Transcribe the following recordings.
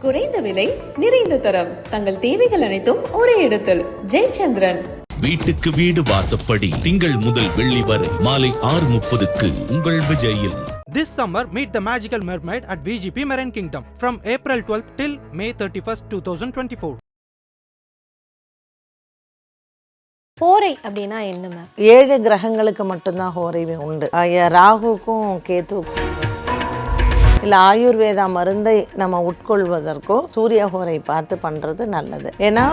குறைந்த விலை நிறைந்த தரம். தங்கள் தேவைகள் அனைத்தும் ஒரே இடத்தில். ஜெயச்சந்திரன். வீட்டுக்கு வீடு வாசப்படி. திங்கள் முதல் வெள்ளி வரை. மாலை ஆறு முப்பதுக்கு உங்கள் விஜயில். This summer, meet the magical mermaid at VGP Marine Kingdom from April 12th till May 31st, 2024. போரை அப்படின்னா என்ன மேம் ஏழு கிரகங்களுக்கு மட்டும்தான் ஹோரை உண்டு. ராகுக்கும் கேத்துவுக்கும். இல்லை ஆயுர்வேதா மருந்தை நம்ம உட்கொள்வதற்கோ சூரியகோரை பார்த்து பண்ணுறது நல்லது. ஏன்னா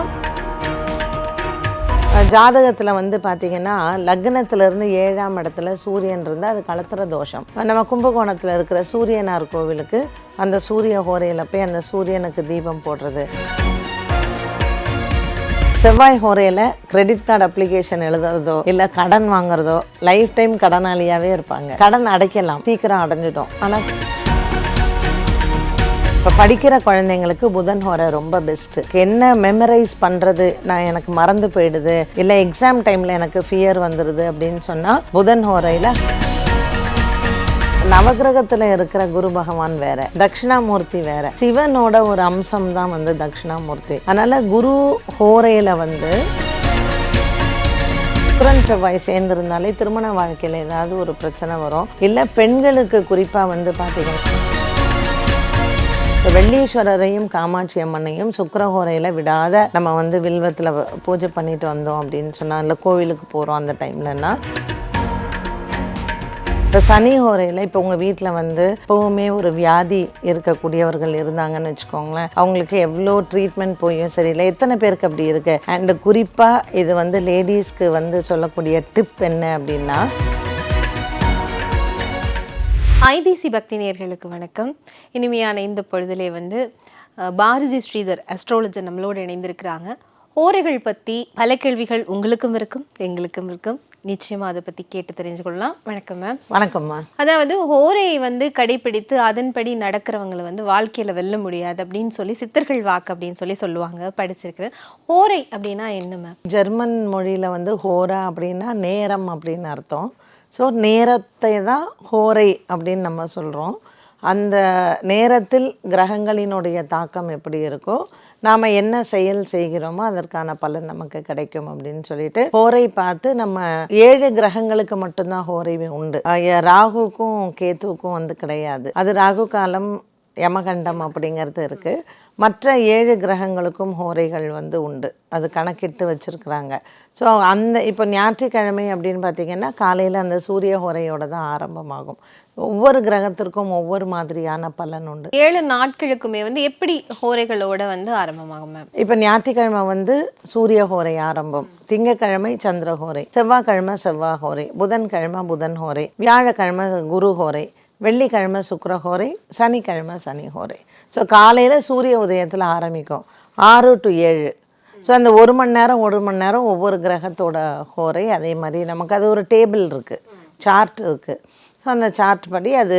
ஜாதகத்தில் வந்து பார்த்தீங்கன்னா லக்னத்திலிருந்து ஏழாம் இடத்துல சூரியன் இருந்தால் அது கலத்துற தோஷம். நம்ம கும்பகோணத்தில் இருக்கிற சூரியனார் கோவிலுக்கு அந்த சூரிய ஹோரையில் போய் அந்த சூரியனுக்கு தீபம் போடுறது. செவ்வாய் ஹோரையில் கிரெடிட் கார்டு அப்ளிகேஷன் எழுதுறதோ இல்லை கடன் வாங்குறதோ லைஃப் டைம் கடனாளியாகவே இருப்பாங்க. கடன் அடைக்கலாம். சீக்கிரம் அடைஞ்சிடும் ஆனால் இப்போ படிக்கிற குழந்தைங்களுக்கு புதன் ஹோரை ரொம்ப பெஸ்ட்டு என்ன மெமரைஸ் பண்ணுறது நான் எனக்கு மறந்து போயிடுது. இல்லை எக்ஸாம் டைமில் எனக்கு ஃபியர் வந்துடுது அப்படின்னு சொன்னால் புதன் ஹோரையில் நவகிரகத்தில் இருக்கிற குரு பகவான் வேற. தட்சிணாமூர்த்தி வேற. சிவனோட ஒரு அம்சம் தான் வந்து தட்சிணாமூர்த்தி. அதனால குரு ஹோரையில் வந்து சுக்கரன் செவ்வாய் சேர்ந்திருந்தாலே திருமண வாழ்க்கையில் ஏதாவது ஒரு பிரச்சனை வரும். இல்லை பெண்களுக்கு குறிப்பாக வந்து பார்த்தீங்கன்னா வெள்ளீஸ்வரரையும் காமாட்சி அம்மனையும் சுக்கரஹோரையில் விடாத நம்ம வந்து வில்வத்தில் பூஜை பண்ணிட்டு வந்தோம் அப்படின்னு சொன்னால் இல்லை கோவிலுக்கு போகிறோம் அந்த டைம்லன்னா இப்போ சனி ஹோரையில் இப்போ உங்கள் வீட்டில் வந்து எப்போவுமே ஒரு வியாதி இருக்கக்கூடியவர்கள் இருந்தாங்கன்னு வச்சுக்கோங்களேன். அவங்களுக்கு எவ்வளோ ட்ரீட்மெண்ட் போயும் சரியில்லை. எத்தனை பேருக்கு அப்படி இருக்குது அண்டு குறிப்பாக இது வந்து லேடிஸ்க்கு வந்து சொல்லக்கூடிய டிப் என்ன அப்படின்னா ஐபிசி பக்தி நேயர்களுக்கு வணக்கம். இனிமையான இந்த பொழுதிலே வந்து பாரதி ஸ்ரீதர் அஸ்ட்ராலஜர் நம்மளோடு இணைந்திருக்கிறாங்க. ஓரைகள் பற்றி பல கேள்விகள் உங்களுக்கும் இருக்கும் எங்களுக்கும் இருக்கும். நிச்சயமாக அதை பற்றி கேட்டு தெரிஞ்சுக்கொள்ளலாம் வணக்கம் மேம் வணக்கம்மா அதாவது ஹோரையை வந்து கடைபிடித்து அதன்படி நடக்கிறவங்களை வந்து வாழ்க்கையில் வெல்ல முடியாது அப்படின்னு சொல்லி சித்தர்கள் வாக்கு அப்படின்னு சொல்லி சொல்லுவாங்க படிச்சிருக்கிறேன் ஹோரை அப்படின்னா என்ன மேம் ஜெர்மன் மொழியில் வந்து ஹோரா அப்படின்னா நேரம் அப்படின்னு அர்த்தம். ஸோ நேரத்தை தான் ஹோரை அப்படின்னு நம்ம சொல்கிறோம் அந்த நேரத்தில் கிரகங்களினுடைய தாக்கம் எப்படி இருக்கோ நாம் என்ன செயல் செய்கிறோமோ அதற்கான பலன் நமக்கு கிடைக்கும் அப்படின்னு சொல்லிட்டு ஹோரை பார்த்து நம்ம ஏழு கிரகங்களுக்கு மட்டும்தான் ஹோரை உண்டு. ராகுக்கும் கேத்துவுக்கும் வந்து கிடையாது. அது ராகு காலம் யமகண்டம் அப்படிங்கிறது இருக்குது மற்ற ஏழு கிரகங்களுக்கும் ஹோரைகள் வந்து உண்டு. அது கணக்கிட்டு வச்சுருக்குறாங்க. ஸோ அந்த இப்போ ஞாயிற்றுக்கிழமை அப்படின்னு பார்த்தீங்கன்னா காலையில் அந்த சூரிய ஹோரையோட தான் ஆரம்பமாகும். ஒவ்வொரு கிரகத்திற்கும் ஒவ்வொரு மாதிரியான பலன் உண்டு. ஏழு நாட்களுக்குமே வந்து எப்படி ஹோரைகளோட வந்து ஆரம்பமாகும் மேம்? இப்போ ஞாயிற்றுக்கிழமை வந்து சூரிய ஹோரை ஆரம்பம். திங்கக்கிழமை சந்திர ஹோரை. செவ்வாய்க்கிழமை செவ்வாய் ஹோரை. புதன்கிழமை புதன் ஹோரை. வியாழக்கிழமை குரு ஹோரை. வெள்ளிக்கிழமை சுக்கிர ஹோரை சனிக்கிழமை சனி ஹோரை. ஸோ காலையில் சூரிய உதயத்தில் ஆரம்பிக்கும். ஆறு டு ஏழு. ஸோ அந்த ஒரு மணி நேரம் ஒரு மணி நேரம் ஒவ்வொரு கிரகத்தோட ஹோரை அதே மாதிரி நமக்கு அது ஒரு டேபிள் இருக்குது சார்ட் இருக்குது ஸோ அந்த சார்ட் படி அது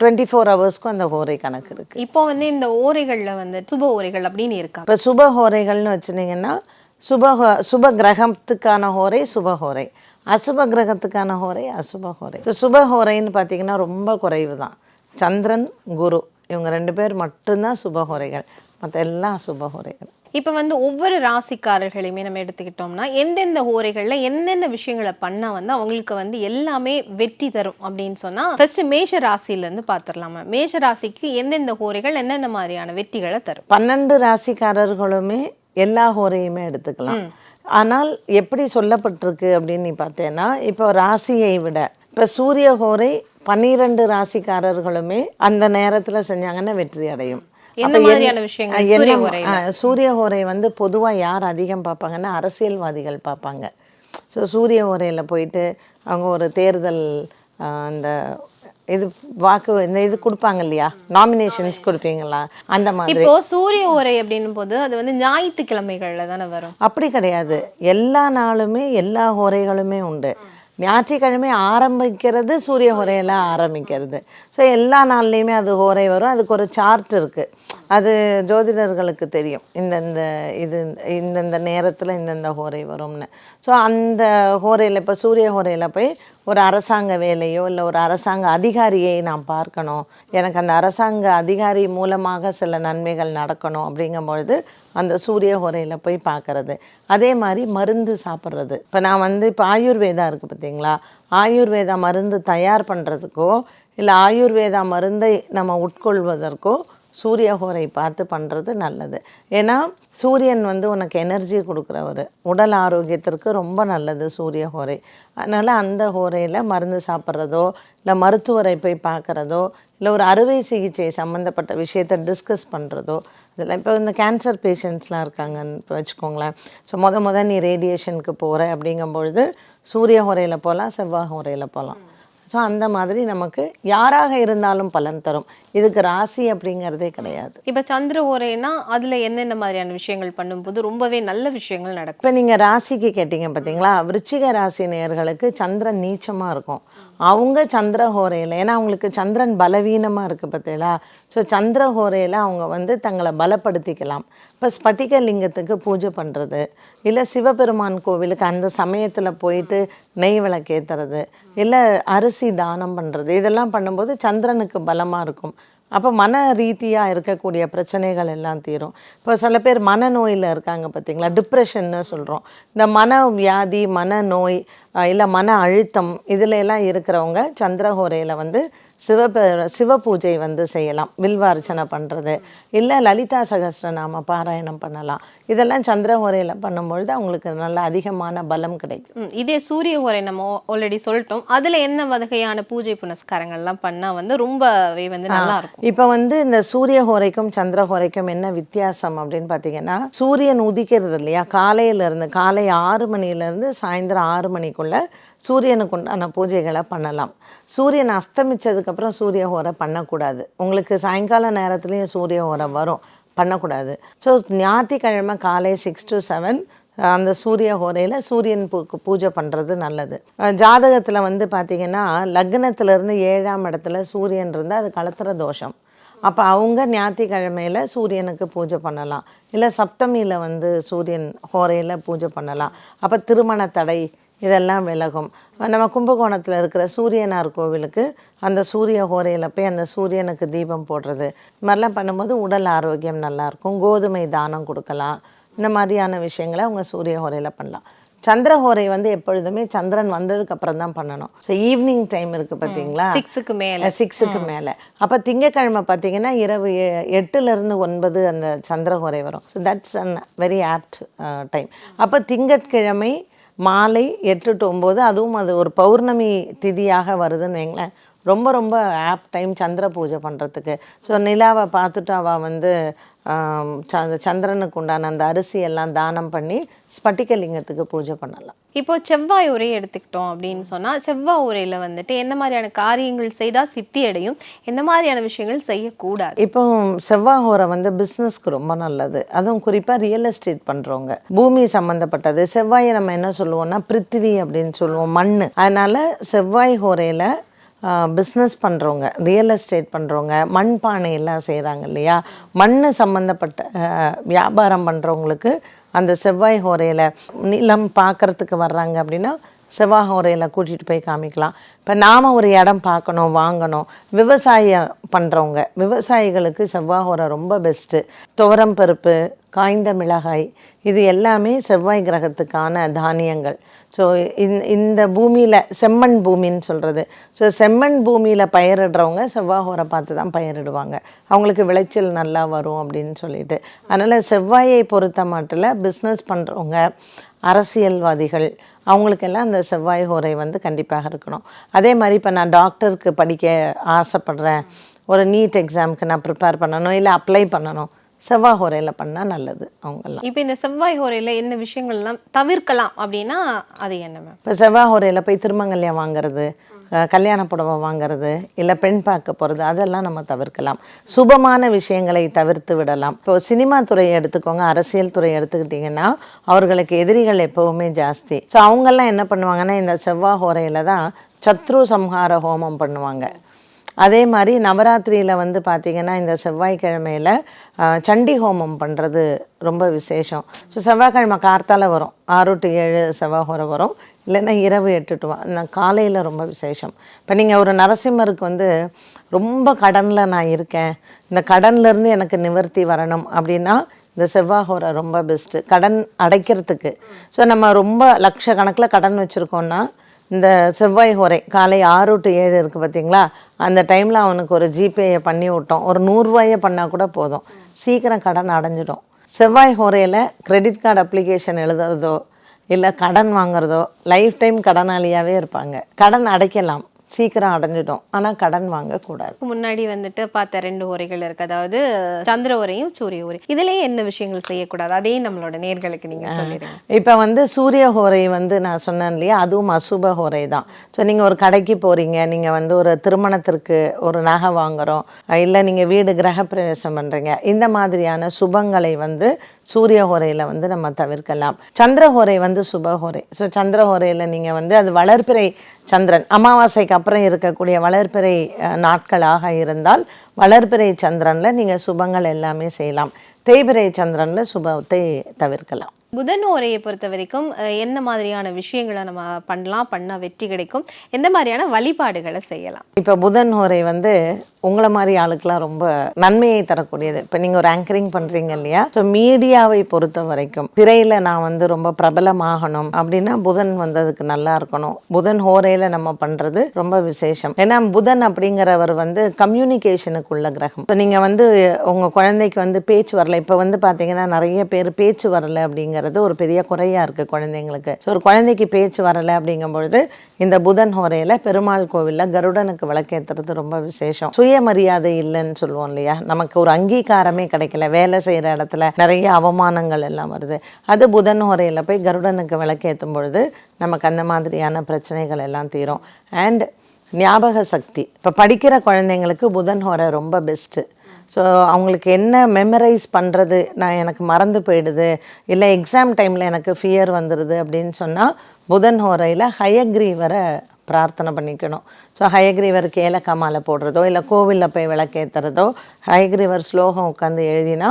டுவெண்ட்டி ஃபோர் ஹவர்ஸ்க்கும் அந்த ஹோரை கணக்கு இருக்குது இப்போ வந்து இந்த ஓரைகள்ல வந்து சுப ஓரைகள் அப்படின்னு இருக்கா? இப்போ சுப ஹோரைகள்னு வச்சுருந்தீங்கன்னா சுப சுப கிரகத்துக்கான ஹோரை சுப ஹோரை. அசுப கிரகத்துக்கான ஹோரை அசுப ஹோரை. இப்போ சுப ஹோரைன்னு பார்த்தீங்கன்னா ரொம்ப குறைவு தான். சந்திரன் குரு இவங்க ரெண்டு பேர் மட்டும்தான் சுப ஹோரைகள். மற்ற எல்லாம் அசுப ஹோரைகள். இப்போ வந்து ஒவ்வொரு ராசிக்காரர்களையுமே நம்ம எடுத்துக்கிட்டோம்னா எந்தெந்த ஓரைகள்ல எந்தெந்த விஷயங்களை பண்ணா வந்து அவங்களுக்கு வந்து எல்லாமே வெற்றி தரும் அப்படின்னு சொன்னா ஃபர்ஸ்ட் மேஷ ராசியில இருந்து பார்த்துடலாமா மேஷ ராசிக்கு எந்தெந்த ஓரைகள் என்னென்ன மாதிரியான வெற்றிகளை தரும்? பன்னெண்டு ராசிக்காரர்களுமே எல்லா ஹோரையுமே எடுத்துக்கலாம். ஆனால் எப்படி சொல்லப்பட்டிருக்கு அப்படின்னு நீ பார்த்தேன்னா இப்போ ராசியை விட இப்போ சூரிய ஹோரை பன்னிரெண்டு ராசிக்காரர்களுமே அந்த நேரத்தில் செஞ்சாங்கன்னா வெற்றி அடையும். சூரிய ஹோரை வந்து பொதுவாக யார் அதிகம் பார்ப்பாங்கன்னா அரசியல்வாதிகள் பார்ப்பாங்க. ஸோ சூரிய போயிட்டு அவங்க ஒரு தேர்தல் அந்த இது வாக்கு இந்த இது கொடுப்பாங்க இல்லையா நாமினேஷன்ஸ் கொடுப்பீங்களா? அந்த மாதிரி. இப்போ சூரிய ஓரை அப்படின்னும் போது அது வந்து ஞாயிற்றுக்கிழமைகள்ல தானே வரும். அப்படி கிடையாது. எல்லா நாளுமே எல்லா ஹோரைகளுமே உண்டு. ஞாயிற்றுக்கிழமை ஆரம்பிக்கிறது சூரிய ஹோரையில் ஆரம்பிக்கிறது. ஸோ எல்லா நாள்லேயுமே அது ஹோரை வரும். அதுக்கு ஒரு சார்ட் இருக்குது அது ஜோதிடர்களுக்கு தெரியும். இந்தந்த இது இந்தந்த நேரத்தில் இந்தந்த ஹோரை வரும்னு. ஸோ அந்த ஹோரையில் இப்போ சூரிய ஹோரையில் போய் ஒரு அரசாங்க வேலையோ இல்லை ஒரு அரசாங்க அதிகாரியை நான் பார்க்கணும். எனக்கு அந்த அரசாங்க அதிகாரி மூலமாக சில நன்மைகள் நடக்கணும் அப்படிங்கும்பொழுது அந்த சூரிய ஹோரையில் போய் பார்க்கறது. அதே மாதிரி மருந்து சாப்பிட்றது. இப்போ நான் வந்து இப்போ ஆயுர்வேதா இருக்குது பார்த்தீங்களா ஆயுர்வேதா மருந்து தயார் பண்ணுறதுக்கோ இல்லை ஆயுர்வேதா மருந்தை நம்ம உட்கொள்வதற்கோ சூரியஹோரை பார்த்து பண்ணுறது நல்லது. ஏன்னா சூரியன் வந்து உனக்கு எனர்ஜி கொடுக்குறவர். உடல் ஆரோக்கியத்திற்கு ரொம்ப நல்லது சூரிய ஹோரை அதனால் அந்த ஹோரையில் மருந்து சாப்பிட்றதோ இல்லை மருத்துவரை போய் பார்க்குறதோ இல்லை ஒரு அறுவை சிகிச்சை சம்மந்தப்பட்ட விஷயத்தை டிஸ்கஸ் பண்ணுறதோ இதெல்லாம் இப்போ இந்த கேன்சர் பேஷண்ட்ஸ்லாம் இருக்காங்கன்னு இப்போ வச்சுக்கோங்களேன். ஸோ மொதல் முத நீ ரேடியேஷனுக்கு போகிற அப்படிங்கும்பொழுது சூரிய ஹோரையில் போகலாம் செவ்வாய் ஹோரையில் போகலாம் ஸோ அந்த மாதிரி நமக்கு யாராக இருந்தாலும் பலன் தரும். இதுக்கு ராசி அப்படிங்கிறதே கிடையாது. இப்ப சந்திர ஓரைனா அதுல என்னென்ன மாதிரியான விஷயங்கள் பண்ணும்போது ரொம்பவே நல்ல விஷயங்கள் நடக்கும்? இப்போ நீங்கள் ராசிக்கு கேட்டிங்க பார்த்தீங்களா விருச்சிக ராசி நேயர்களுக்கு சந்திரன் நீச்சமாக இருக்கும். அவங்க சந்திர ஹோரையில் ஏன்னா அவங்களுக்கு சந்திரன் பலவீனமாக இருக்குது பார்த்தீங்களா ஸோ சந்திர ஹோரையில் அவங்க வந்து தங்களை பலப்படுத்திக்கலாம். இப்போ ஸ்பட்டிக லிங்கத்துக்கு பூஜை பண்ணுறது இல்லை சிவபெருமான் கோவிலுக்கு அந்த சமயத்தில் போயிட்டு நெய் விளக்கேற்றுறது இல்லை அரிசி தானம் பண்ணுறது இதெல்லாம் பண்ணும்போது சந்திரனுக்கு பலமாக இருக்கும். அப்போ மன ரீதியாக இருக்கக்கூடிய பிரச்சனைகள் எல்லாம் தீரும். இப்போ சில பேர் மனநோயில் இருக்காங்க பார்த்தீங்களா டிப்ரெஷன்னு சொல்கிறோம் இந்த மன வியாதி மனநோய் இல்லை மன அழுத்தம் இதில் எல்லாம் இருக்கிறவங்க சந்திரஹோரையில் வந்து சிவபெ சிவ பூஜை வந்து செய்யலாம். வில்வார்ச்சனை பண்ணுறது இல்லை லலிதா சகஸ்ரநாம பாராயணம் பண்ணலாம். இதெல்லாம் சந்திரஹோரையில் பண்ணும்பொழுது அவங்களுக்கு நல்ல அதிகமான பலம் கிடைக்கும். இதே சூரிய ஓரை நம்ம ஆல்ரெடி சொல்லிட்டோம். அதுல என்ன வகையான பூஜை புனஸ்காரங்கள்லாம் பண்ணா வந்து ரொம்பவே வந்து நல்லா இருக்கும் இப்போ வந்து இந்த சூரிய ஹோரைக்கும் சந்திர ஹோரைக்கும் என்ன வித்தியாசம் அப்படின்னு பார்த்தீங்கன்னா சூரியன் உதிக்கிறது இல்லையா? காலையில இருந்து காலை ஆறு மணில இருந்து சாயந்தரம் ஆறு மணிக்குள்ள சூரியனுக்கு உண்டான பூஜைகளை பண்ணலாம். சூரியன் அஸ்தமித்ததுக்கப்புறம் சூரிய ஹோரை பண்ணக்கூடாது. உங்களுக்கு சாயங்கால நேரத்துலையும் சூரிய ஹோரை வரும். பண்ணக்கூடாது. ஸோ ஞாயிற்றுக்கிழமை காலை சிக்ஸ் டு செவன் அந்த சூரிய ஹோரையில் சூரியன் பூ பூஜை பண்ணுறது நல்லது. ஜாதகத்தில் வந்து பார்த்திங்கன்னா லக்னத்திலேருந்து ஏழாம் இடத்துல சூரியன் இருந்தால் அது கலத்துற தோஷம். அப்போ அவங்க ஞாயிற்றுக்கிழமையில் சூரியனுக்கு பூஜை பண்ணலாம். இல்லை சப்தமியில் வந்து சூரியன் ஹோரையில் பூஜை பண்ணலாம். அப்போ திருமண தடை இதெல்லாம் விலகும். நம்ம கும்பகோணத்தில் இருக்கிற சூரியனார் கோவிலுக்கு அந்த சூரிய ஹோரையில் போய் அந்த சூரியனுக்கு தீபம் போடுறது. இது மாதிரிலாம் பண்ணும்போது உடல் ஆரோக்கியம் நல்லாயிருக்கும் கோதுமை தானம் கொடுக்கலாம். இந்த மாதிரியான விஷயங்களை அவங்க சூரிய ஹோரையில் பண்ணலாம். சந்திரஹோரை வந்து எப்பொழுதுமே சந்திரன் வந்ததுக்கு அப்புறம் தான் பண்ணணும். ஸோ ஈவினிங் டைம் இருக்குது பார்த்தீங்களா சிக்ஸுக்கு மேல. சிக்ஸுக்கு மேலே. அப்போ திங்கக்கிழமை பார்த்தீங்கன்னா இரவு எட்டுலேருந்து ஒன்பது அந்த சந்திரஹோரை வரும். So that's an very apt time அப்போ திங்கட்கிழமை மாலை எட்டு டு ஒம்பது அதுவும் அது ஒரு பௌர்ணமி திதியாக வருதுன்னு வைங்களேன். ரொம்ப ரொம்ப ஆப் டைம் சந்திர பூஜை பண்ணுறதுக்கு ஸோ நிலாவை பார்த்துட்டு அவள் வந்து சந்திரனுக்கு உண்டான அந்த அரிசி எல்லாம் தானம் பண்ணி ஸ்பட்டிகலிங்கத்துக்கு பூஜை பண்ணலாம். இப்போ செவ்வாய் உரை எடுத்துக்கிட்டோம் அப்படின்னு சொன்னா செவ்வாய் உரையில வந்துட்டு என்ன மாதிரியான காரியங்கள் செய்தா சித்தி அடையும்? எந்த மாதிரியான விஷயங்கள் செய்யக்கூடாது? இப்போ செவ்வாய் வந்து பிஸ்னஸ்க்கு ரொம்ப நல்லது. அதுவும் குறிப்பாக ரியல் எஸ்டேட் பண்ணுறவங்க பூமி சம்மந்தப்பட்டது செவ்வாயை நம்ம என்ன சொல்லுவோம்னா பிருத்திவி அப்படின்னு சொல்லுவோம் மண் அதனால செவ்வாய் ஹோரையில் பிஸ்னஸ் பண்ணுறவங்க ரியல் எஸ்டேட் பண்ணுறவங்க மண் பானையெல்லாம் செய்கிறாங்க இல்லையா? மண் சம்மந்தப்பட்ட வியாபாரம் பண்ணுறவங்களுக்கு அந்த செவ்வாய் ஹோரையில் நிலம் பார்க்கறதுக்கு வர்றாங்க அப்படின்னா செவ்வாய் ஹோரையில் கூட்டிகிட்டு போய் காமிக்கலாம். இப்போ நாம் ஒரு இடம் பார்க்கணும் வாங்கணும். விவசாயம் பண்ணுறவங்க விவசாயிகளுக்கு செவ்வாய் ஹோரை ரொம்ப பெஸ்ட்டு துவரம் பருப்பு காய்ந்த மிளகாய் இது எல்லாமே செவ்வாய் கிரகத்துக்கான தானியங்கள். ஸோ இந்த பூமியில் செம்மண் பூமின்னு சொல்கிறது ஸோ செம்மண் பூமியில் பயிரிடுறவங்க செவ்வாய் பார்த்து தான் பயிரிடுவாங்க. அவங்களுக்கு விளைச்சல் நல்லா வரும் அப்படின்னு சொல்லிட்டு. அதனால் செவ்வாயை பொறுத்த மாட்டில் பிஸ்னஸ் பண்ணுறவங்க அரசியல்வாதிகள் அவங்களுக்கெல்லாம் அந்த செவ்வாய் ஹோரை வந்து கண்டிப்பாக இருக்கணும். அதே மாதிரி இப்போ நான் டாக்டருக்கு படிக்க ஆசைப்படுறேன். ஒரு நீட் எக்ஸாமுக்கு நான் ப்ரிப்பேர் பண்ணணும் இல்லை அப்ளை பண்ணணும். செவ்வாய் ஹோரையில் பண்ணால் நல்லது அவங்கெல்லாம். இப்போ இந்த செவ்வாய் உரையில என்ன விஷயங்கள்லாம் தவிர்க்கலாம் அப்படின்னா அது என்ன மேம்? இப்போ செவ்வாய் ஹோரையில் போய் திருமங்கல்யம் வாங்குறது கல்யாண புடவை வாங்குறது இல்லை பெண் பார்க்க போகிறது அதெல்லாம் நம்ம தவிர்க்கலாம். சுபமான விஷயங்களை தவிர்த்து விடலாம். இப்போ சினிமா துறையை எடுத்துக்கோங்க அரசியல் துறையை எடுத்துக்கிட்டிங்கன்னா அவர்களுக்கு எதிரிகள் எப்போவுமே ஜாஸ்தி. ஸோ அவங்கெல்லாம் என்ன பண்ணுவாங்கன்னா இந்த செவ்வாய் ஹோரையில் தான் சத்ரு சம்ஹார ஹோமம் பண்ணுவாங்க. அதே மாதிரி நவராத்திரியில் வந்து பார்த்திங்கன்னா இந்த செவ்வாய்க்கிழமையில் சண்டி ஹோமம் பண்ணுறது ரொம்ப விசேஷம். ஸோ செவ்வாய்க்கிழமை கார்த்தால வரும். ஆறு டு ஏழு செவ்வாய்ஹோரை வரும். இல்லைன்னா இரவு எட்டுட்டு வா நான் காலையில் ரொம்ப விசேஷம். இப்போ நீங்கள் ஒரு நரசிம்மருக்கு வந்து ரொம்ப கடனில் நான் இருக்கேன். இந்த கடன்லேருந்து எனக்கு நிவர்த்தி வரணும் அப்படின்னா இந்த செவ்வாய்ஹோரை ரொம்ப பெஸ்ட்டு கடன் அடைக்கிறதுக்கு. ஸோ நம்ம ரொம்ப லட்சக்கணக்கில் கடன் வச்சுருக்கோன்னா இந்த செவ்வாய் ஹோரை காலை ஆறு டு ஏழு இருக்குது பார்த்தீங்களா அந்த டைமில் அவனுக்கு ஒரு ஜிபேயை பண்ணி விட்டோம். ஒரு நூறுரூவாயை பண்ணால் கூட போதும். சீக்கிரம் கடன் அடைஞ்சிடும். செவ்வாய் ஹோரையில் கிரெடிட் கார்டு அப்ளிகேஷன் எழுதுறதோ இல்லை கடன் வாங்குறதோ லைஃப் டைம் கடனாளியாகவே இருப்பாங்க. கடன் அடைக்கலாம். சீக்கிரம் அடைஞ்சிடும். ஆனால் கடன் வாங்கக்கூடாது. முன்னாடி வந்துட்டு பார்த்த ரெண்டு உரைகள் இருக்கு. அதாவது சந்திர உரையும் சூரிய உரை இதுலயே என்ன விஷயங்கள் செய்யக்கூடாது? அதையும் நம்மளோட நேர்களுக்கு நீங்க சொல்லிடுங்க இப்போ வந்து சூரிய ஹோரை வந்து நான் சொன்னேன் இல்லையா? அதுவும் அசுப ஹோரை தான். ஸோ நீங்கள் ஒரு கடைக்கு போகிறீங்க நீங்கள் வந்து ஒரு திருமணத்திற்கு ஒரு நகை வாங்குறோம். இல்லை நீங்கள் வீடு கிரகப்பிரவேசம் பண்ணுறீங்க இந்த மாதிரியான சுபங்களை வந்து சூரிய ஹோரையில் வந்து நம்ம தவிர்க்கலாம். சந்திர ஹோரை வந்து சுப ஹோரை ஸோ சந்திர ஹோரையில் நீங்கள் வந்து அது வளர்பிறை சந்திரன். அமாவாசைக்கு அப்புறம் இருக்கக்கூடிய வளர்பிறை நாட்களாக இருந்தால் வளர்பிறை சந்திரனில் நீங்கள் சுபங்கள் எல்லாமே செய்யலாம். தேய்பிறை சந்திரனில் சுபத்தை தவிர்க்கலாம். புதன் உரையை பொறுத்த வரைக்கும் என்ன மாதிரியான விஷயங்களை நம்ம பண்ணலாம் பண்ணா வெற்றி கிடைக்கும் எந்த மாதிரியான வழிபாடுகளை செய்யலாம்? இப்போ புதன் ஹோரை வந்து உங்களை மாதிரி ஆளுக்கெல்லாம் ரொம்ப நன்மையை தரக்கூடியது. இப்போ நீங்கள் ஒரு ஆங்கரிங் பண்ணுறீங்க இல்லையா? ஸோ மீடியாவை பொறுத்த வரைக்கும் திரையில் நான் வந்து ரொம்ப பிரபலமாகணும் அப்படின்னா புதன் வந்ததுக்கு நல்லா இருக்கணும். புதன் ஹோரையில் நம்ம பண்ணுறது ரொம்ப விசேஷம். ஏன்னா புதன் அப்படிங்கிறவர் வந்து கம்யூனிகேஷனுக்குள்ள கிரகம். இப்போ நீங்கள் வந்து உங்கள் குழந்தைக்கு வந்து பேச்சு வரல. இப்போ வந்து பார்த்தீங்கன்னா நிறைய பேர் பேச்சு வரலை அப்படிங்கிறது ஒரு பெரிய குறையாக இருக்குது குழந்தைங்களுக்கு. ஸோ ஒரு குழந்தைக்கு பேச்சு வரலை அப்படிங்கும் பொழுது இந்த புதன் ஹோரையில் பெருமாள் கோவிலில் கருடனுக்கு விளக்கேற்றுறது ரொம்ப விசேஷம். சுயமரியாதை இல்லைன்னு சொல்லுவோம் இல்லையா? நமக்கு ஒரு அங்கீகாரமே கிடைக்கல. வேலை செய்கிற இடத்துல நிறைய அவமானங்கள் எல்லாம் வருது. அது புதன் ஹோரையில் போய் கருடனுக்கு விளக்கேற்றும் பொழுது நமக்கு அந்த மாதிரியான பிரச்சனைகள் எல்லாம் தீரும். அண்ட் ஞாபக சக்தி. இப்போ படிக்கிற குழந்தைங்களுக்கு புதன் ஹோரை ரொம்ப பெஸ்ட்டு ஸோ அவங்களுக்கு என்ன மெமரைஸ் பண்ணுறது நான் எனக்கு மறந்து போயிடுது. இல்லை எக்ஸாம் டைமில் எனக்கு ஃபியர் வந்துடுது அப்படின்னு சொன்னால் புதன் ஹோரையில் ஹயக்ரீவரை பிரார்த்தனை பண்ணிக்கணும். ஸோ ஹயக்ரீவருக்கு ஏலக்காய் போடுறதோ இல்லை கோவிலில் போய் விளக்கேற்றுறதோ ஹயக்ரீவர் ஸ்லோகம் உட்காந்து எழுதினா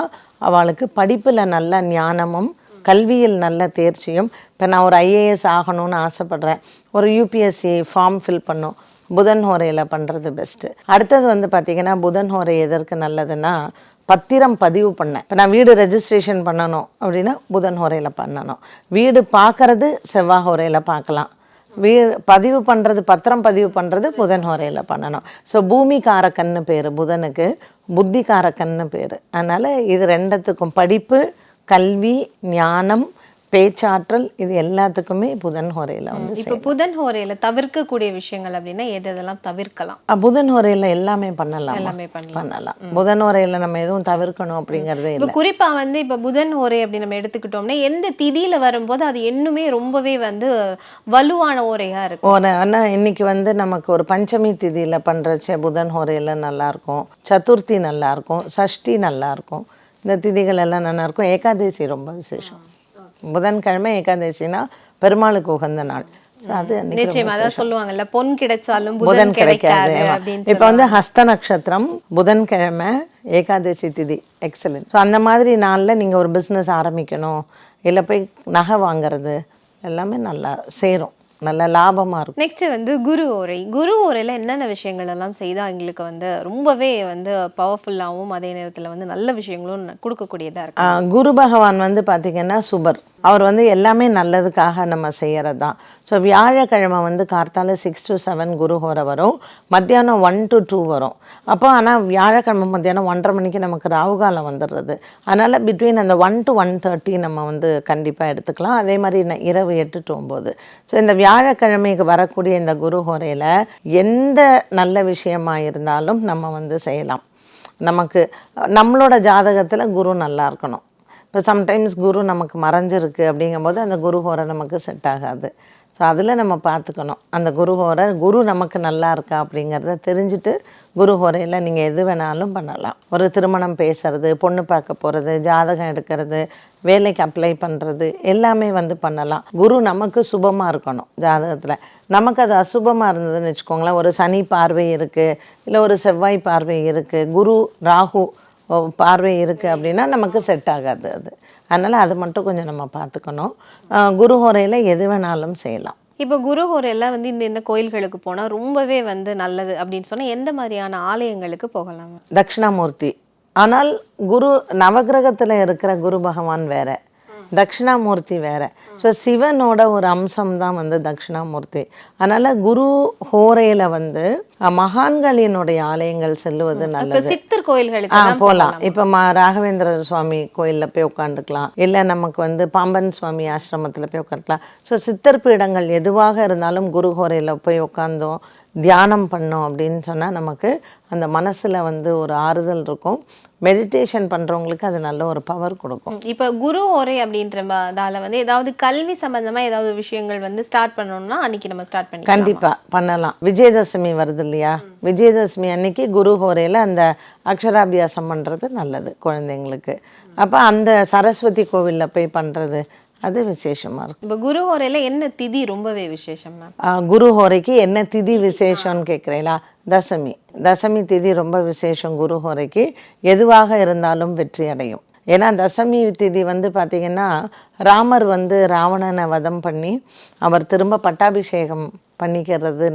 அவளுக்கு படிப்பில் நல்ல ஞானமும் கல்வியில் நல்ல தேர்ச்சியும் இப்போ நான் ஒரு ஐஏஎஸ் ஆகணும்னு ஆசைப்பட்றேன். ஒரு யூபிஎஸ்சி ஃபார்ம் ஃபில் பண்ணும். புதன் ஹோரையில் பண்ணுறது பெஸ்ட்டு அடுத்தது வந்து பார்த்திங்கன்னா புதன் ஹோரை எதற்கு நல்லதுன்னா பத்திரம் பதிவு பண்ணேன் இப்போ நான் வீடு ரெஜிஸ்ட்ரேஷன் பண்ணணும் அப்படின்னா புதன் ஹோரையில் பண்ணணும். வீடு பார்க்குறது செவ்வாய் ஹோரையில் பார்க்கலாம் வீ பதிவு பண்ணுறது பத்திரம் பதிவு பண்ணுறது புதன் ஹோரையில் பண்ணணும். ஸோ பூமிகாரக்கன்னு பேர் புதனுக்கு புத்திகாரக்கன்னு பேர். அதனால் இது ரெண்டத்துக்கும் படிப்பு கல்வி ஞானம் பேச்சாற்றல் இது எல்லாத்துக்குமே புதன் ஹோரையில் வந்து இப்ப புதன் ஹோரையில தவிர்க்கக்கூடிய விஷயங்கள் அப்படின்னா எது எதெல்லாம் தவிர்க்கலாம்? புதன் உரையில் எல்லாமே பண்ணலாம்? எல்லாமே பண்ணலாம். புதன் உரையில் நம்ம எதுவும் தவிர்க்கணும் அப்படிங்கிறதே இப்ப இல்லை. குறிப்பா வந்து இப்ப புதன் ஓரை அப்படி நம்ம எடுத்துக்கிட்டோம்னா எந்த திதியில வரும்போது அது இன்னுமே ரொம்பவே வந்து வலுவான ஓரையா இருக்கும். ஒரு ஆனால் இன்னைக்கு வந்து நமக்கு ஒரு பஞ்சமி திதியில் பண்ணுறச்ச புதன் ஹோரையில் நல்லாயிருக்கும் சதுர்த்தி நல்லாயிருக்கும் சஷ்டி நல்லாயிருக்கும் இந்த திதிகள் எல்லாம் நல்லா இருக்கும் ஏகாதசி ரொம்ப விசேஷம். புதன்கிழமை ஏகாதசினா பெருமாளுக்கு உகந்த நாள். அது நிச்சயமா அதான் சொல்லுவாங்கல்ல பொன் கிடைச்சாலும் புதன் கிடைக்காது. இப்ப வந்து ஹஸ்த நட்சத்திரம் புதன்கிழமை ஏகாதசி திதி எக்ஸலன்ட் ஸோ அந்த மாதிரி நாளில் நீங்க ஒரு பிஸ்னஸ் ஆரம்பிக்கணும் இல்லை போய் நகை வாங்குறது எல்லாமே நல்லா சேரும். நல்ல லாபமா இருக்கும். நெக்ஸ்ட் வந்து குரு ஓரை. குரு ஓரையில என்னென்ன விஷயங்கள் எல்லாம் செய்தா எங்களுக்கு வந்து ரொம்பவே வந்து பவர்ஃபுல்லாகவும் அதே நேரத்துல வந்து நல்ல விஷயங்களும் ந- கொடுக்கக்கூடியதா இருக்கு ஆஹ் குரு பகவான் வந்து பார்த்தீங்கன்னா சுபர். அவர் வந்து எல்லாமே நல்லதுக்காக நம்ம செய்கிறது தான் ஸோ வியாழக்கிழமை வந்து கார்த்தால சிக்ஸ் டு செவன் குரு ஹோரை வரும். மத்தியானம் ஒன் டு டூ வரும். அப்போ ஆனால் வியாழக்கிழமை மத்தியானம் ஒன்றரை மணிக்கு நமக்கு ராகுகாலம் வந்துடுறது. அதனால் பிட்வீன் அந்த ஒன் டு ஒன் தேர்ட்டி நம்ம வந்து கண்டிப்பாக எடுத்துக்கலாம். அதே மாதிரி இரவு எட்டு டு ஒம்பது ஸோ இந்த வியாழக்கிழமைக்கு வரக்கூடிய இந்த குரு ஹோரையில் எந்த நல்ல விஷயமா இருந்தாலும் நம்ம வந்து செய்யலாம். நமக்கு நம்மளோட ஜாதகத்தில் குரு நல்லா இருக்கணும். இப்போ சம்டைம்ஸ் குரு நமக்கு மறைஞ்சிருக்கு அப்படிங்கும்போது அந்த குரு ஹோரை நமக்கு செட் ஆகாது. ஸோ அதில் நம்ம பார்த்துக்கணும். அந்த குரு ஹோரை குரு நமக்கு நல்லா இருக்கா அப்படிங்கிறத தெரிஞ்சுட்டு குரு ஹோரையில் நீங்கள் எது வேணாலும் பண்ணலாம். ஒரு திருமணம் பேசுறது பொண்ணு பார்க்க போகிறது ஜாதகம் எடுக்கிறது வேலைக்கு அப்ளை பண்ணுறது எல்லாமே வந்து பண்ணலாம். குரு நமக்கு சுபமாக இருக்கணும் ஜாதகத்தில். நமக்கு அது அசுபமாக இருந்ததுன்னு வச்சுக்கோங்களேன். ஒரு சனி பார்வை இருக்குது இல்லை ஒரு செவ்வாய் பார்வை இருக்குது குரு ராகு பார்வை இருக்குது அப்படின்னா நமக்கு செட் ஆகாது அது. அதனால் அது மட்டும் கொஞ்சம் நம்ம பார்த்துக்கணும். ஆஹ் குரு ஹோரையில் எது வேணாலும் செய்யலாம். இப்போ குரு எல்லாம் வந்து இந்த இந்த கோயில்களுக்கு போனா ரொம்பவே வந்து நல்லது அப்படின்னு சொன்னா எந்த மாதிரியான ஆலயங்களுக்கு போகலாம்? தட்சிணாமூர்த்தி. ஆனால் குரு நவகிரகத்தில் இருக்கிற குரு பகவான் வேற. தட்சிணாமூர்த்தி வேற. ஸோ சிவனோட ஒரு அம்சம் தான் வந்து தட்சிணாமூர்த்தி. அதனால குரு ஹோரையில வந்து மகான்களினுடைய ஆலயங்கள் செல்லுவது நல்லது. சித்தர் கோயில்களுக்கு ஆ போகலாம். இப்போ மா ராகவேந்திரர் சுவாமி கோயிலில் போய் உட்காந்துக்கலாம் இல்லை நமக்கு வந்து பாம்பன் சுவாமி ஆசிரமத்தில் போய் உட்காந்துக்கலாம் ஸோ சித்தர் பீடங்கள் எதுவாக இருந்தாலும் குருஹோரையில் போய் உட்காந்தோம் தியானம் பண்ணோம் அப்படின்னு சொன்னால் நமக்கு அந்த மனசில் வந்து ஒரு ஆறுதல் இருக்கும். மெடிடேஷன் பண்ணுறவங்களுக்கு அது நல்ல ஒரு பவர் கொடுக்கும். இப்ப குரு ஓரை அப்படின்ற ம- தால வந்து ஏதாவது கல்வி சம்பந்தமா ஏதாவது விஷயங்கள் வந்து ஸ்டார்ட் பண்ணணும்னா அன்னைக்கு நம்ம ஸ்டார்ட் பண்ணி கண்டிப்பா பண்ணலாம். விஜயதசமி வருது இல்லையா? விஜயதசமி அன்னைக்கு குரு ஹோரையில் அந்த அக்ஷராபியாசம் பண்ணுறது நல்லது குழந்தைங்களுக்கு. அப்போ அந்த சரஸ்வதி கோவிலில் போய் பண்ணுறது அது விசேஷமாக இருக்கும் இப்ப குரு ஓரையில என்ன திதி ரொம்பவே விசேஷம் மேம் குரு ஹோரைக்கு என்ன திதி விசேஷம்னு கேட்குறீங்களா தசமி. தசமி திதி ரொம்ப விசேஷம் குரு ஹோரைக்கு. எதுவாக இருந்தாலும் வெற்றி அடையும். ஏன்னா தசமி திதி வந்து பார்த்திங்கன்னா ராமர் வந்து ராவணனை வதம் பண்ணி அவர் திரும்ப பட்டாபிஷேகம் பண்ணிக்கிறது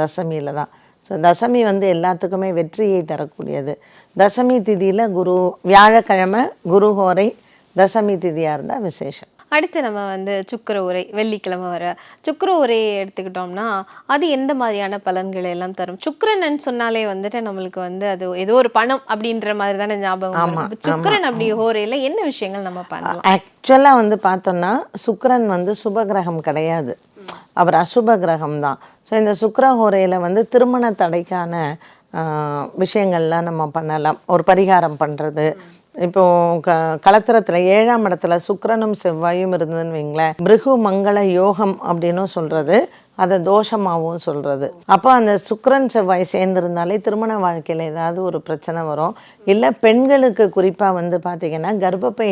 தசமியில தான். ஸோ தசமி வந்து எல்லாத்துக்குமே வெற்றியை தரக்கூடியது. தசமி திதியில் குரு வியாழக்கிழமை குரு ஹோரை தசமி திதியாக இருந்தால் விசேஷம். அடுத்து நம்ம வந்து சுக்கிர உரை வெள்ளிக்கிழமை வர சுக்கிர உரையை எடுத்துக்கிட்டோம்னா அது எந்த மாதிரியான பலன்களை எல்லாம் தரும்? சுக்கிரன் சொன்னாலே வந்துட்டு நம்மளுக்கு வந்து அது ஏதோ ஒரு பணம் அப்படின்ற மாதிரி தானே ஞாபகம் சுக்கிரன் அப்படி ஹோரையில என்ன விஷயங்கள் நம்ம பண்ணலாம்? ஆக்சுவலாக வந்து பார்த்தோம்னா சுக்கிரன் வந்து சுப கிரகம் கிடையாது. அவர் அசுப கிரகம் தான். ஸோ இந்த சுக்கிர ஹோரையில் வந்து திருமண தடைக்கான விஷயங்கள்லாம் நம்ம பண்ணலாம். ஒரு பரிகாரம் பண்ணுறது இப்போ க கலத்திரத்தில் ஏழாம் இடத்துல சுக்கரனும் செவ்வாயும் இருந்ததுன்னு வைங்களேன். பிருகு மங்கள யோகம் அப்படின்னும் சொல்கிறது அதை தோஷமாகவும் சொல்கிறது அப்போ அந்த சுக்கரன் செவ்வாய் சேர்ந்துருந்தாலே திருமண வாழ்க்கையில் ஏதாவது ஒரு பிரச்சனை வரும். இல்லை பெண்களுக்கு குறிப்பாக வந்து பார்த்திங்கன்னா கர்ப்பப்பை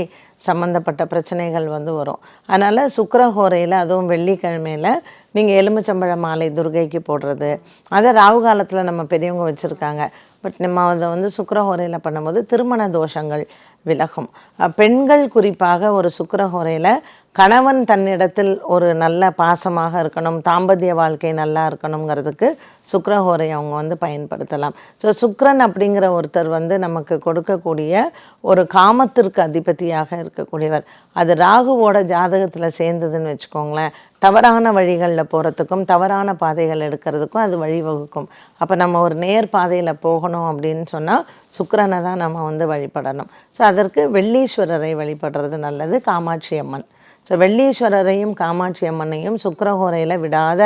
சம்மந்தப்பட்ட பிரச்சனைகள் வந்து வரும். அதனால் சுக்கரஹோரையில் அதுவும் வெள்ளிக்கிழமையில் நீங்கள் எலுமிச்சம்பழ மாலை துர்கைக்கு போடுறது. அதை ராகு காலத்தில் நம்ம பெரியவங்க வச்சுருக்காங்க. பட் நம்ம அதை வந்து சுக்கரஹோரையில் பண்ணும்போது திருமண தோஷங்கள் விலகும். பெண்கள் குறிப்பாக ஒரு சுக்கரஹோரையில் கணவன் தன்னிடத்தில் ஒரு நல்ல பாசமாக இருக்கணும் தாம்பத்திய வாழ்க்கை நல்லா இருக்கணுங்கிறதுக்கு சுக்கரஹோரை அவங்க வந்து பயன்படுத்தலாம். ஸோ சுக்ரன் அப்படிங்கிற ஒருத்தர் வந்து நமக்கு கொடுக்கக்கூடிய ஒரு காமத்திற்கு அதிபதியாக இருக்கக்கூடியவர். அது ராகுவோட ஜாதகத்தில் சேர்ந்ததுன்னு வச்சுக்கோங்களேன். தவறான வழிகளில் போகிறதுக்கும் தவறான பாதைகள் எடுக்கிறதுக்கும் அது வழிவகுக்கும். அப்போ நம்ம ஒரு நேர் பாதையில் போகணும் அப்படின்னு சொன்னால் சுக்கரனை தான் நம்ம வந்து வழிபடணும். ஸோ அதற்கு வெள்ளீஸ்வரரை வழிபடுறது நல்லது காமாட்சி அம்மன். ஸோ வெள்ளீஸ்வரரையும் காமாட்சி அம்மனையும் சுக்கிரஹோரையில் விடாத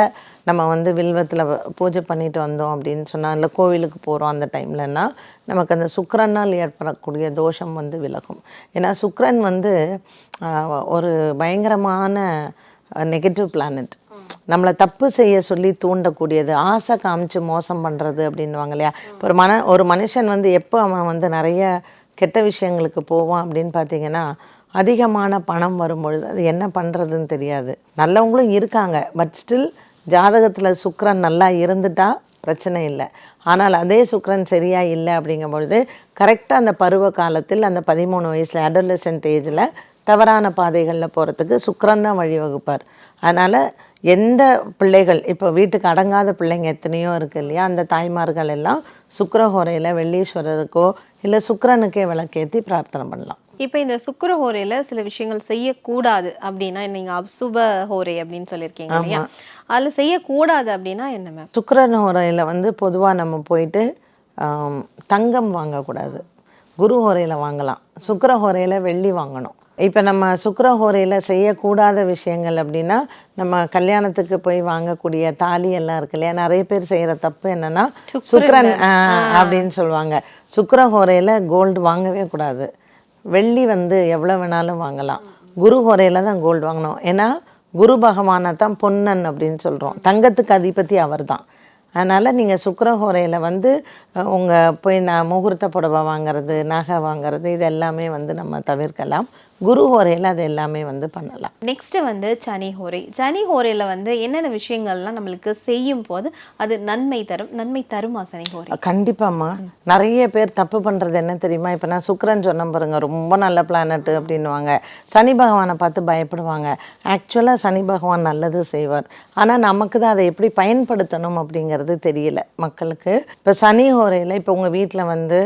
நம்ம வந்து வில்வத்தில் பூஜை பண்ணிட்டு வந்தோம் அப்படின்னு சொன்னால் இல்லை கோவிலுக்கு போகிறோம் அந்த டைம்லன்னா நமக்கு அந்த சுக்கரனால் ஏற்படக்கூடிய தோஷம் வந்து விலகும். ஏன்னா சுக்கரன் வந்து ஒரு பயங்கரமான நெகட்டிவ் பிளானட் நம்மளை தப்பு செய்ய சொல்லி தூண்டக்கூடியது ஆசை காமிச்சு மோசம் பண்ணுறது அப்படின்னுவாங்க இல்லையா? இப்போ ஒரு மன ஒரு மனுஷன் வந்து எப்போ அவன் வந்து நிறைய கெட்ட விஷயங்களுக்கு போவான் அப்படின்னு பார்த்தீங்கன்னா அதிகமான பணம் வரும்பொழுது அது என்ன பண்ணுறதுன்னு தெரியாது. நல்லவங்களும் இருக்காங்க. பட் ஸ்டில் ஜாதகத்தில் சுக்கரன் நல்லா இருந்துட்டா பிரச்சனை இல்லை. ஆனால் அதே சுக்கரன் சரியாக இல்லை அப்படிங்கும் பொழுது கரெக்டாக அந்த பருவ காலத்தில் அந்த பதிமூணு வயசில் அடலசன்ட் ஏஜில் தவறான பாதைகளில் போகிறதுக்கு சுக்கரன் தான் வழிவகுப்பார். அதனால் எந்த பிள்ளைகள் இப்போ வீட்டுக்கு அடங்காத பிள்ளைங்க எத்தனையோ இருக்கு இல்லையா? அந்த தாய்மார்கள் எல்லாம் சுக்கரஹோரையில் வெள்ளீஸ்வரருக்கோ இல்லை சுக்கரனுக்கே விளக்கேற்றி பிரார்த்தனை பண்ணலாம். இப்போ இந்த சுக்கிர ஹோரையில சில விஷயங்கள் செய்யக்கூடாது அப்படின்னா நீங்க அசுப ஹோரை அப்படின்னு சொல்லியிருக்கீங்க இல்லையா? அதுல செய்யக்கூடாது அப்படின்னா என்ன மேம் சுக்கிரன் ஹோரையில் வந்து பொதுவாக நம்ம போயிட்டு தங்கம் வாங்கக்கூடாது. குரு ஹோரையில் வாங்கலாம். சுக்கிர ஹோரையில் வெள்ளி வாங்கணும். இப்போ நம்ம சுக்கிர ஹோரையில் செய்யக்கூடாத விஷயங்கள் அப்படின்னா நம்ம கல்யாணத்துக்கு போய் வாங்கக்கூடிய தாலி எல்லாம் இருக்கு இல்லையா? நிறைய பேர் செய்கிற தப்பு என்னன்னா சுக்கிரன். அப்படின்னு சொல்லுவாங்க. சுக்கிர ஹோரையில் கோல்டு வாங்கவே கூடாது. வெள்ளி வந்து எவ்வளோ வேணாலும் வாங்கலாம். குரு ஹோரையில் தான் கோல்டு வாங்கணும். ஏன்னா குரு பகவானை தான் பொன்னன் அப்படின்னு சொல்கிறோம் தங்கத்துக்கு அதிபதி அவர் தான் அதனால் நீங்கள் சுக்கரஹோரையில் வந்து உங்கள் போய் நான் முகூர்த்த புடவை வாங்குறது நகை வாங்குறது இது எல்லாமே வந்து நம்ம தவிர்க்கலாம். குரு ஹோரையில் அது எல்லாமே வந்து பண்ணலாம். நெக்ஸ்ட் வந்து சனி ஹோரை. சனி ஹோரையில் வந்து என்னென்ன விஷயங்கள்லாம் நம்மளுக்கு செய்யும் போது அது நன்மை தரும் நன்மை தருமா சனி ஹோரை? கண்டிப்பாம்மா. நிறைய பேர் தப்பு பண்ணுறது என்ன தெரியுமா? இப்போ நான் சுக்கிரன் சொன்ன பாருங்க ரொம்ப நல்ல பிளானட் அப்படின்னுவாங்க. சனி பகவானை பார்த்து பயப்படுவாங்க. ஆக்சுவலாக சனி பகவான் நல்லது செய்வார். ஆனால் நமக்கு தான் அதை எப்படி பயன்படுத்தணும் அப்படிங்கிறது தெரியல மக்களுக்கு. இப்போ சனி ஹோரையில் இப்போ உங்கள் வீட்டில் வந்து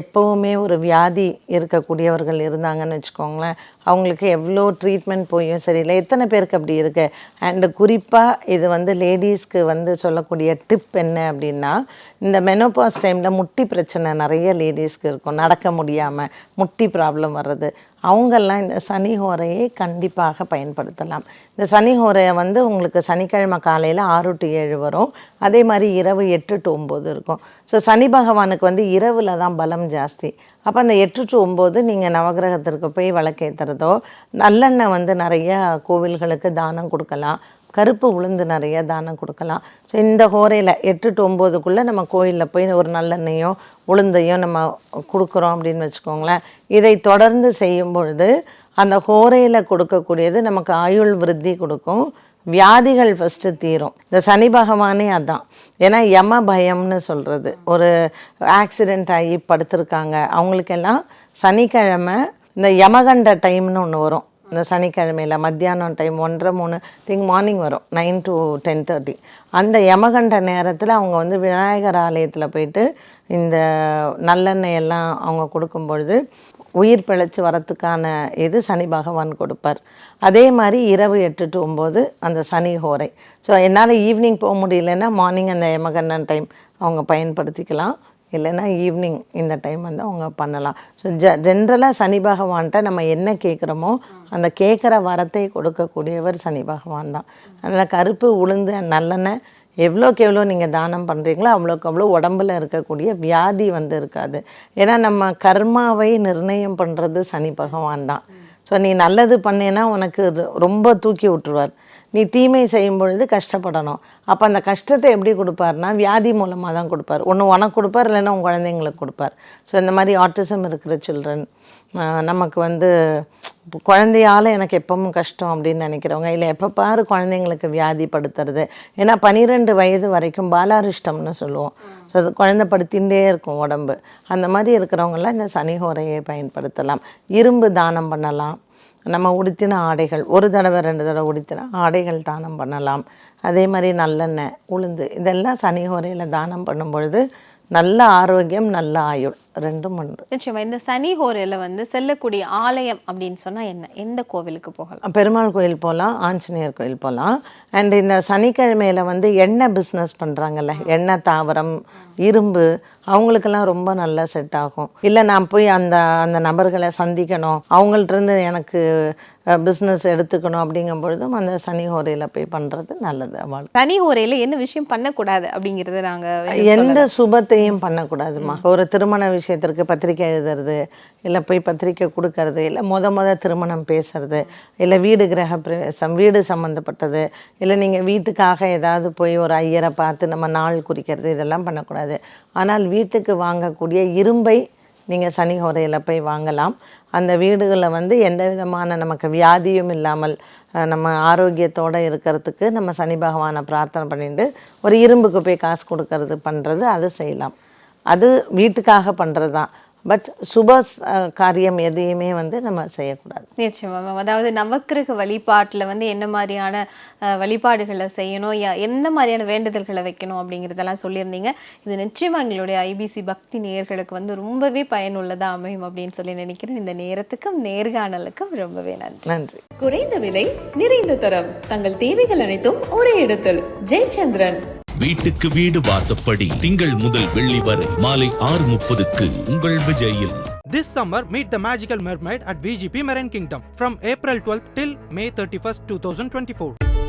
எப்போவுமே ஒரு வியாதி இருக்கக்கூடியவர்கள் இருந்தாங்கன்னு வச்சுக்கோங்களேன். அவங்களுக்கு எவ்வளோ ட்ரீட்மெண்ட் போயும் சரியில்லை. எத்தனை பேருக்கு அப்படி இருக்கு? அண்டு குறிப்பாக இது வந்து லேடிஸ்க்கு வந்து சொல்லக்கூடிய டிப் என்ன அப்படின்னா இந்த மெனோபாஸ் டைமில் முட்டி பிரச்சனை நிறைய லேடிஸ்க்கு இருக்கும். நடக்க முடியாமல் முட்டி ப்ராப்ளம் வர்றது. அவங்கெல்லாம் இந்த சனி ஹோரையை கண்டிப்பாக பயன்படுத்தலாம். இந்த சனி ஹோரையை வந்து உங்களுக்கு சனிக்கிழமை காலையில் ஆறு டு ஏழு வரும். அதே மாதிரி இரவு எட்டு டு ஒம்பது இருக்கும். ஸோ சனி பகவானுக்கு வந்து இரவில் தான் பலம் ஜாஸ்தி. அப்போ அந்த எட்டு டு ஒம்பது நீங்கள் நவகிரகத்திற்கு போய் விளக்கேற்றுறதோ நல்லெண்ணெய் வந்து நிறைய கோவில்களுக்கு தானம் கொடுக்கலாம். கருப்பு உளுந்து நிறைய தானம் கொடுக்கலாம். ஸோ இந்த ஹோரையில் எட்டு டு ஒம்போதுக்குள்ளே நம்ம கோயிலில் போய் ஒரு நல்லெண்ணையும் உளுந்தையும் நம்ம கொடுக்குறோம் அப்படின்னு வச்சுக்கோங்களேன். இதை தொடர்ந்து செய்யும் பொழுது அந்த ஹோரையில் கொடுக்கக்கூடியது நமக்கு ஆயுள் விருத்தி கொடுக்கும். வியாதிகள் ஃபஸ்ட்டு தீரும். இந்த சனி பகவானே அதான். ஏன்னா யம பயம்னு சொல்கிறது ஒரு ஆக்சிடெண்ட் ஆகி படுத்திருக்காங்க. அவங்களுக்கெல்லாம் சனிக்கிழமை இந்த யமகண்ட டைம்னு ஒன்று வரும். இந்த சனிக்கிழமையில் மத்தியானம் டைம் ஒன்றரை மூணு திங்க் மார்னிங் வரும் நைன் டு டென் தேர்ட்டி அந்த யமகண்ட நேரத்தில் அவங்க வந்து விநாயகர் ஆலயத்தில் போயிட்டு இந்த நல்லெண்ணெய் எல்லாம் அவங்க கொடுக்கும் பொழுது உயிர் பிழைச்சி வரத்துக்கான இது சனி பகவான் கொடுப்பார். அதே மாதிரி இரவு எட்டு டு ஒம்பது அந்த சனி ஹோரை. ஸோ என்னால் ஈவினிங் போக முடியலன்னா மார்னிங் அந்த யமகண்டன் டைம் அவங்க பயன்படுத்திக்கலாம். இல்லைன்னா ஈவினிங் இந்த டைம் வந்து அவங்க பண்ணலாம். ஸோ ஜ ஜென்ரலாக சனி பகவான்கிட்ட நம்ம என்ன கேட்குறோமோ அந்த கேட்குற வரத்தை கொடுக்கக்கூடியவர் சனி பகவான் தான். அதனால் கருப்பு உளுந்து நல்லெண்ணெய் எவ்வளோக்கு எவ்வளோ நீங்கள் தானம் பண்ணுறீங்களோ அவ்வளோக்கு அவ்வளோ உடம்புல இருக்கக்கூடிய வியாதி வந்து இருக்காது. ஏன்னா நம்ம கர்மாவை நிர்ணயம் பண்ணுறது சனி பகவான் தான். ஸோ நீ நல்லது பண்ணேன்னா உனக்கு ரொம்ப தூக்கி விட்டுருவார். நீ தீமை செய்யும் பொழுது கஷ்டப்படணும். அப்போ அந்த கஷ்டத்தை எப்படி கொடுப்பார்னா வியாதி மூலமாக தான் கொடுப்பார். ஒன்று உனக்கு கொடுப்பார் இல்லைன்னா உன் குழந்தைங்களுக்கு கொடுப்பார். ஸோ இந்த மாதிரி ஆட்டிசம் இருக்கிற சில்ட்ரன் நமக்கு வந்து குழந்தையால் எனக்கு எப்பவும் கஷ்டம் அப்படின்னு நினைக்கிறவங்க இல்லை எப்போ பாரு குழந்தைங்களுக்கு வியாதிப்படுத்துறது ஏன்னா பனிரெண்டு வயது வரைக்கும் பாலாரிஷ்டம்னு சொல்லுவோம். ஸோ அது குழந்தை படுத்திகிட்டே இருக்கும் உடம்பு. அந்த மாதிரி இருக்கிறவங்கெல்லாம் இந்த சனிஹோரையை பயன்படுத்தலாம். இரும்பு தானம் பண்ணலாம். நம்ம உடுத்தின ஆடைகள் ஒரு தடவை ரெண்டு தடவை உடுத்தின ஆடைகள் தானம் பண்ணலாம். அதே மாதிரி நல்லெண்ணெய் உளுந்து இதெல்லாம் சனிஹோரையில் தானம் பண்ணும் பொழுது நல்ல ஆரோக்கியம் நல்ல ஆயுள். ரெண்டும் உண்டு. நிச்சயமா இந்த சனி ஹோரையில் வந்து செல்லக்கூடிய ஆலயம் அப்படின்னு சொன்னா என்ன? எந்த கோவிலுக்கு போகலாம்? பெருமாள் கோயில் போகலாம் ஆஞ்சநேயர் கோயில் போகலாம் அண்ட் இந்த சனிக்கிழமையில வந்து எண்ணெய் பிஸ்னஸ் பண்ணுறாங்கல்ல எண்ணெய் தாவரம் இரும்பு அவங்களுக்கெல்லாம் ரொம்ப நல்லா செட் ஆகும். இல்லை நான் போய் அந்த அந்த நபர்களை சந்திக்கணும். அவங்கள்ட்ட இருந்து எனக்கு பிஸ்னஸ் எடுத்துக்கணும் அப்படிங்கும் பொழுதும் அந்த சனி ஹோரையில் போய் பண்ணுறது நல்லது அவள். சனி ஹோரையில் என்ன விஷயம் பண்ணக்கூடாது அப்படிங்கறத நாங்க வந்து எந்த சுபத்தையும் பண்ணக்கூடாதுமா ஒரு திருமண விஷயத்திற்கு பத்திரிக்கை எழுதுறது இல்லை போய் பத்திரிக்கை கொடுக்கறது இல்லை மொத முத திருமணம் பேசுறது இல்லை வீடு கிரக பிரவேசம் வீடு சம்மந்தப்பட்டது இல்லை நீங்கள் வீட்டுக்காக ஏதாவது போய் ஒரு ஐயரை பார்த்து நம்ம நாள் குறிக்கிறது இதெல்லாம் பண்ணக்கூடாது. ஆனால் வீட்டுக்கு வாங்கக்கூடிய இரும்பை நீங்கள் சனி ஹோரையில் போய் வாங்கலாம். அந்த வீடுகளில் வந்து எந்த விதமான நமக்கு வியாதியும் இல்லாமல் நம்ம ஆரோக்கியத்தோடு இருக்கிறதுக்கு நம்ம சனி பகவானை பிரார்த்தனை பண்ணிட்டு ஒரு இரும்புக்கு போய் காசு கொடுக்கறது பண்ணுறது அது செய்யலாம். அது வீட்டுக்காக பண்ணுறது தான் பட் சுப காரியம் எதையுமே வந்து நம்ம செய்யக்கூடாது. நிச்சயமா மேம் அதாவது நவக்கிரக வழிபாட்டுல வந்து என்ன மாதிரியான வழிபாடுகளை செய்யணும் யா- எந்த மாதிரியான வேண்டுதல்களை வைக்கணும் அப்படிங்கிறதெல்லாம் சொல்லியிருந்தீங்க. இது நிச்சயமா எங்களுடைய ஐபிசி பக்தி நேயர்களுக்கு வந்து ரொம்பவே பயனுள்ளதா அமையும் அப்படின்னு சொல்லி நினைக்கிறேன். இந்த நேரத்துக்கும் நேர்காணலுக்கும் ரொம்பவே நன்றி. நன்றி. குறைந்த விலை நிறைந்த தரம். தங்கள் தேவைகள் அனைத்தும் ஒரே இடத்தில். ஜெயச்சந்திரன். வீட்டுக்கு வீடு வாசப்படி திங்கள் முதல் வெள்ளி வரை மாலை ஆறு முப்பதுக்கு உங்கள் விஜயில் This summer, meet the magical mermaid at VGP Marine Kingdom from April 12th till May 31st, 2024.